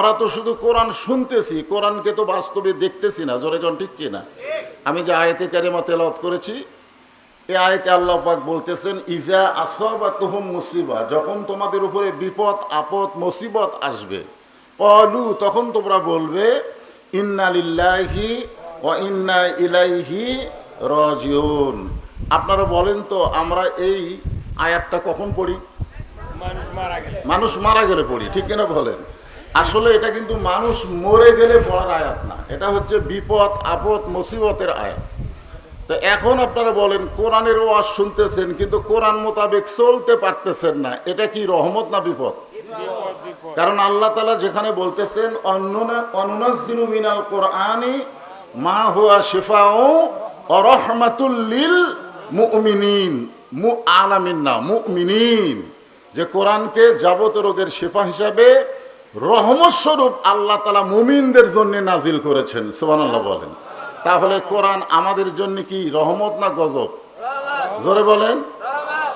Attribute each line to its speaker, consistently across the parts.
Speaker 1: আমরা তো শুধু কোরআন শুনতেছি কোরআনকে তো বাস্তবে দেখতেছি না। জোরে কোন ঠিক কিনা? আমি যে আয়তে কারিমা তেলাওয়াত করেছি এ আয়তে আল্লাহ পাক বলতেছেন ইজা আসবা তুহুম মুসিবা যখন তোমাদের উপরে বিপদ আপদ মুসিবত আসবে অলু তখন তোমরা বলবে ইন্না লিল্লাহি ও ইন্না ইলাইহি রাজিউন আপনারা বলেন তো আমরা এই আয়াতটা কখন পড়ি?
Speaker 2: মারা
Speaker 1: মানুষ মারা গেলে পড়ি ঠিক কিনা বলেন? আসলে এটা কিন্তু মানুষ মরে গেলে পড়ার আয়াত না। এটা হচ্ছে বিপদ, আপদ, মুসিবতের আয়াত। তো এখন আপনারা বলেন, কোরআনের ওয়াজ শুনতেছেন, কিন্তু কোরআন মোতাবেক চলতে পারতেছেন না। এটা কি রহমত না বিপদ? কারণ আল্লাহ তালা যেখানে বলতেছেন অনুনাজিলু মিনাল কোরআনি মা হুয়া শিফাও অরহমাতুল্লিল মুমিনিন। মু না, মুমিনিন। যে কোরআনকে যাবত রোগের শেফা হিসাবে রহমত স্বরূপ আল্লাহ তালা মুমিনদের জন্য নাজিল করেছেন সুবান আল্লাহ বলেন। তাহলে কোরআন আমাদের জন্য কি রহমত না গজব? জোরে বলেন।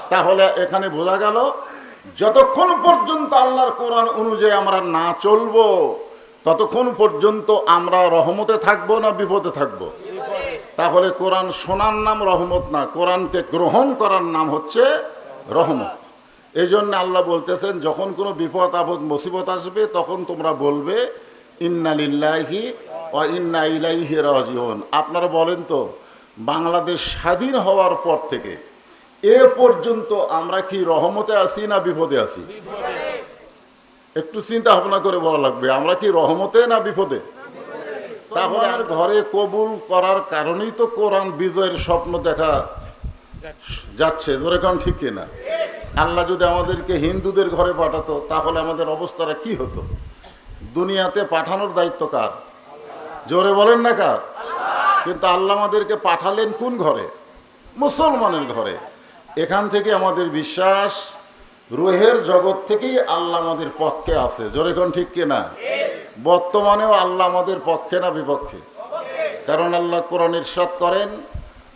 Speaker 1: তাহলে এখানে বোঝা গেল, যতক্ষণ পর্যন্ত আল্লাহর কোরআন অনুযায়ী আমরা না চলবো, ততক্ষণ পর্যন্ত আমরা রহমতে থাকব না বিপদে থাকব? তাহলে কোরআন শোনার নাম রহমত না, কোরআনকে গ্রহণ করার নাম হচ্ছে রহমত। এই জন্য আল্লাহ বলতেছেন, যখন কোনো বিপদ, আপদ, মুসিবত আসবে, তখন তোমরা বলবে, ইন্না লিল্লাহি ও ইন্না ইলাইহি রাজিউন। আপনারা বলেন তো, বাংলাদেশ স্বাধীন হওয়ার পর থেকে এ পর্যন্ত আমরা কি রহমতে আছি না বিপদে আছি? একটু চিন্তা ভাবনা করে বলা লাগবে, আমরা কি রহমতে না বিপদে? তাহলে আর ঘরে কবুল করার কারণেই তো কোরআন বিজয়ের স্বপ্ন দেখা যাচ্ছে, ধরে কারণ ঠিক কিনা? আল্লাহ যদি আমাদেরকে হিন্দুদের ঘরে পাঠাতো, তাহলে আমাদের অবস্থাটা কি হতো? দুনিয়াতে পাঠানোর দায়িত্ব কার? জোরে বলেন না কার? কিন্তু আল্লাহ আমাদেরকে পাঠালেন কোন ঘরে? মুসলমানের ঘরে। এখান থেকে আমাদের বিশ্বাস রুহের জগৎ থেকেই আল্লাহ আমাদের পক্ষে আছে। জোরে কোন ঠিক কিনা বর্তমানেও আল্লাহ আমাদের পক্ষে না বিপক্ষে? কারণ আল্লাহ কোরআন ইরশাদ করেন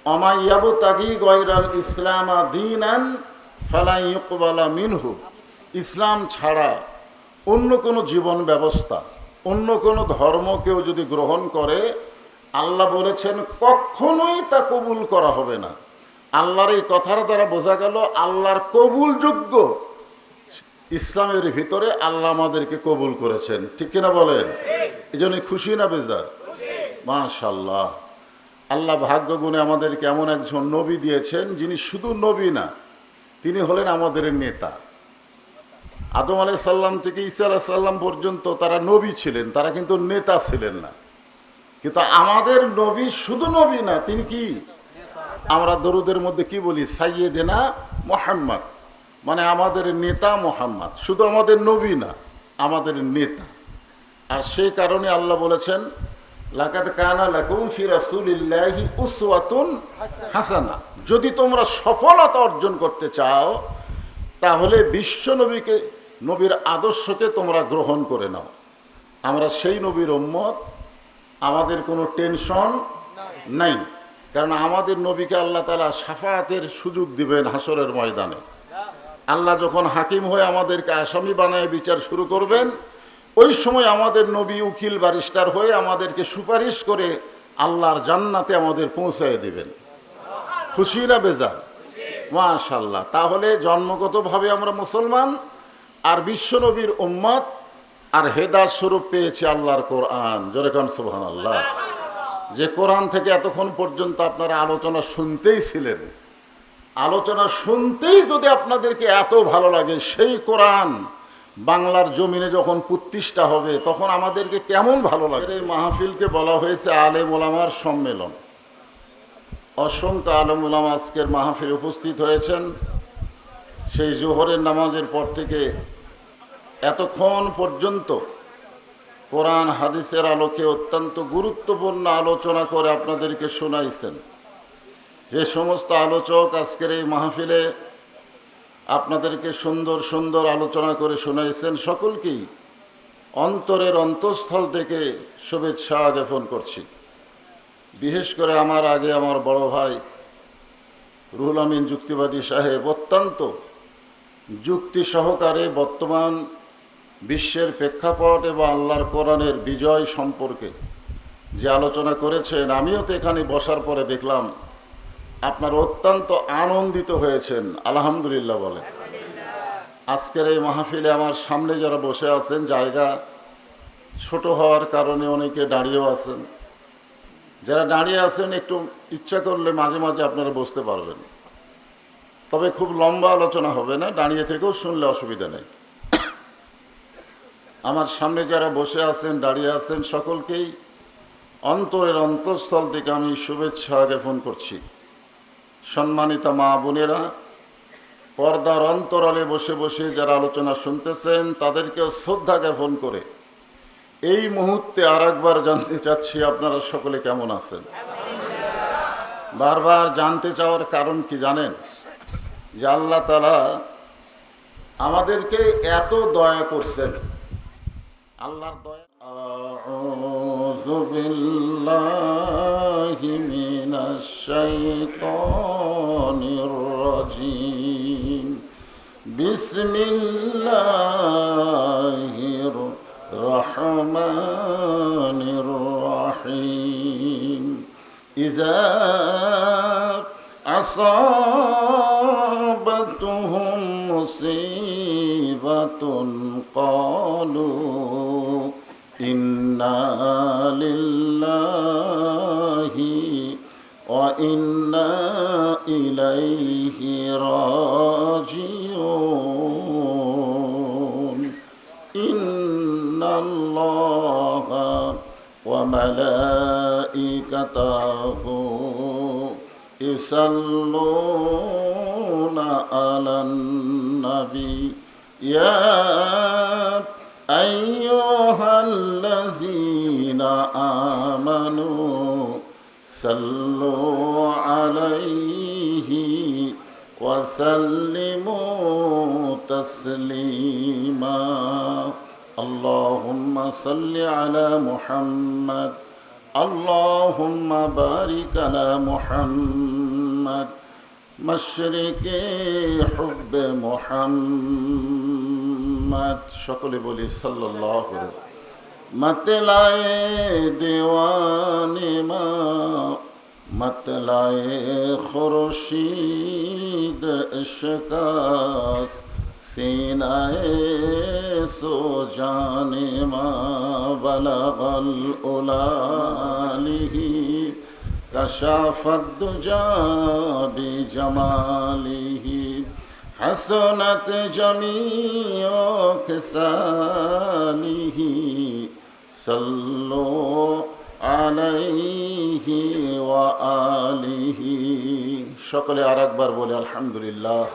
Speaker 1: অমাইয়াবু তাগি গয়রাল ইসলামা দিনান ফালাই ইকবালা মিনহু। ইসলাম ছাড়া অন্য কোনো জীবন ব্যবস্থা, অন্য কোনো ধর্ম কেউ যদি গ্রহণ করে, আল্লাহ বলেছেন, কখনোই তা কবুল করা হবে না। আল্লাহর এই কথার দ্বারা বোঝা গেল, আল্লাহর কবুলযোগ্য ইসলামের ভিতরে আল্লাহ আমাদেরকে কবুল করেছেন। ঠিক কিনা বলেন? এই জন্য খুশি না বেজার? মাশাল্লাহ আল্লাহ ভাগ্য গুণে আমাদেরকে এমন একজন নবী দিয়েছেন, যিনি শুধু নবী না তিনি হলেন আমাদের নেতা। আদম আলাই সাল্লাম থেকে ঈসা আলাহ সাল্লাম পর্যন্ত তারা নবী ছিলেন, তারা কিন্তু নেতা ছিলেন না। কিন্তু আমাদের নবী শুধু নবী না, তিনি কি? আমরা দরুদের মধ্যে কি বলি? সাইয়েদেনা মোহাম্মদ। মানে আমাদের নেতা মোহাম্মদ, শুধু আমাদের নবী না, আমাদের নেতা। আর সেই কারণে আল্লাহ বলেছেন লাকাত হাসানা। যদি তোমরা সফলতা অর্জন করতে চাও, তাহলে বিশ্ব নবীকে, নবীর আদর্শকে তোমরা গ্রহণ করে নাও। আমরা সেই নবীর উম্মত, আমাদের কোনো টেনশন নাই। কারণ আমাদের নবীকে আল্লাহ তালা সাফাতের সুযোগ দিবেন হাসরের ময়দানে। আল্লাহ যখন হাকিম হয়ে আমাদেরকে আসামি বানায়, বিচার শুরু করবেন ওই সময় আমাদের নবী উকিল বারিস্টার হয়ে আমাদেরকে সুপারিশ করে আল্লাহর জান্নাতে আমাদের পৌঁছায় দেবেন। খুশি না বেজার। মাশাল্লাহ তাহলে জন্মগতভাবে আমরা মুসলমান আর বিশ্বনবীর উম্মত আর হেদার স্বরূপ পেয়েছি আল্লাহর কোরআন। জোরেকান সুবহান আল্লাহ যে কোরআন থেকে এতক্ষণ পর্যন্ত আপনারা আলোচনা শুনতেই ছিলেন, আলোচনা শুনতেই যদি আপনাদেরকে এত ভালো লাগে, সেই কোরআন বাংলার জমিনে যখন প্রতিষ্ঠা হবে, তখন আমাদেরকে কেমন ভালো লাগে? এই মাহফিলকে বলা হয়েছে আলেম ওলামার সম্মেলন। অসংখ্য আলম ওলামা আজকের মাহফিল উপস্থিত হয়েছেন। সেই জোহরের নামাজের পর থেকে এতক্ষণ পর্যন্ত কোরআন, হাদিসের আলোকে অত্যন্ত গুরুত্বপূর্ণ আলোচনা করে আপনাদেরকে শোনাইছেন। যে সমস্ত আলোচক আজকের এই মাহফিলে আপনাদেরকে সুন্দর সুন্দর আলোচনা করে শোনাইছেন সকলকেই অন্তরের অন্তঃস্থল থেকে শুভেচ্ছা জ্ঞাপন করছি। বিশেষ করে আমার আগে আমার বড় ভাই রুহুল আমিন যুক্তিবাদী সাহেব অত্যন্ত যুক্তি সহকারে বর্তমান বিশ্বের প্রেক্ষাপট এবং আল্লাহর কোরআনের বিজয় সম্পর্কে যে আলোচনা করেছেন, আমিও তো এখানে বসার পরে দেখলাম আপনার অত্যন্ত আনন্দিত হয়েছেন, আলহামদুলিল্লাহ বলে। আজকের এই মাহফিলে আমার সামনে যারা বসে আছেন, জায়গা ছোট হওয়ার কারণে অনেকে দাঁড়িয়েও আছেন। যারা দাঁড়িয়ে আছেন, একটু ইচ্ছা করলে মাঝে মাঝে আপনারা বসতে পারবেন। তবে খুব লম্বা আলোচনা হবে না, দাঁড়িয়ে থেকেও শুনলে অসুবিধা নেই। আমার সামনে যারা বসে আছেন, দাঁড়িয়ে আছেন, সকলকেই অন্তরের অন্তঃস্থল থেকে আমি শুভেচ্ছা জ্ঞাপন করছি। সম্মানিতা মা বোনেরা, পর্দার অন্তরালে বসে বসে যারা আলোচনা শুনতেছেন, তাদেরকেও শ্রদ্ধা জ্ঞাপন করে এই মুহূর্তে আর একবার জানতে চাচ্ছি আপনারা সকলে কেমন আছেন? বারবার জানতে চাওয়ার কারণ কি জানেন? যে আল্লাহ তালা আমাদেরকে এত দয়া করছেন। আল্লাহর দয়া الشيطان الرجيم بسم الله الرحمن الرحيم إذا أصابتهم مصيبة قالوا إنا لله وإنا إليه راجعون إن الله وملائكته يصلون على النبي يا أيها الذين آمنوا صلوا عليه وسلموا تسليما اللهم صل على محمد اللهم بارك على محمد مشرق حب محمد شكل بولي صلى الله عليه وسلم مت لائے دیوانے ماں متلائے خورشید اشکاس سینائے سو جانے ماں اولا الالی کشافت جابی جمالی حسنت جمیوں کے خسالی সাল্লু আলাইহি ওয়া আলিহি। সকলে আর একবার বলে আলহামদুলিল্লাহ।